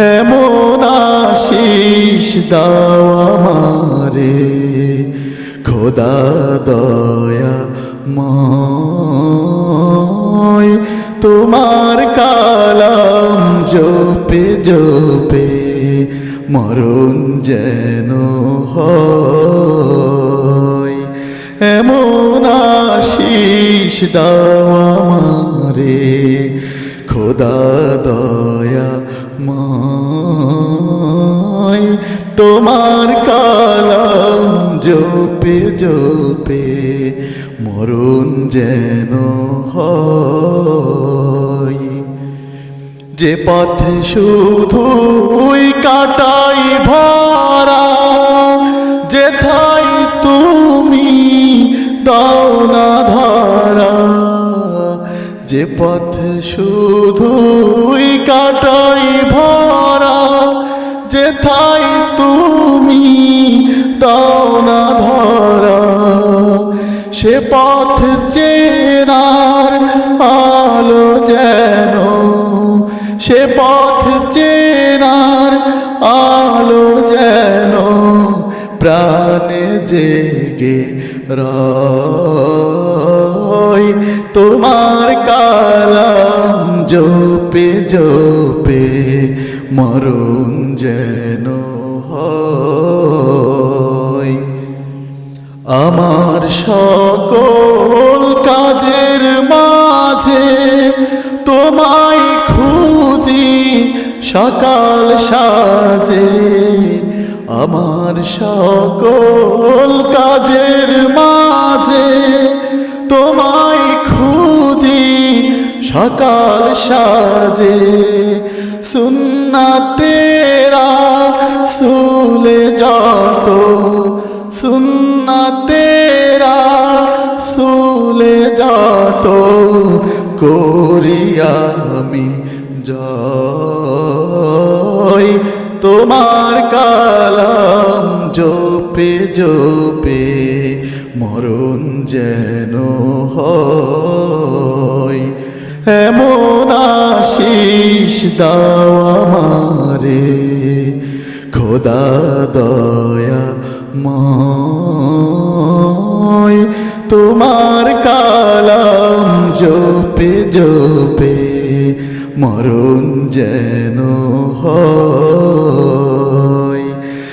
এমন আশিস দাও আমারে। খোদা দয়া ময়, তোমার কালাম জপে জপে মরণ যেন হয়। এমন আশিস দাও আমারে। খোদা দয়া মায়, তোমার কালাম জপে জপে, মরণ যেন হয়। যে পথে শুধুই কাটাই ভরা যেথাই তুমি দাও না ধরা, যে পথে শুধুই দাও না ধরা, সে পথ চেনার আলো যেন, সে পথ চেনার আলো যেন, প্রাণে জেগে রয়। তোমার কালাম জপে জপে মরণ যেন হয়। আমার সকল কাজের মাঝে তোমায় খুঁজি সকাল সাজে। আমার সকল কাজের মাঝে তোমায় খুঁজি সকাল সাজে। সুন্না তেরা সুলে যত যত করি আমি জয় তোমার কালাম জপে জপে মরণ যেন হয়। এমন আশিস দাও আমারে, খোদা দয়া ময়। তোমার কালাম জোপে জোপে মরণ যেন হয়।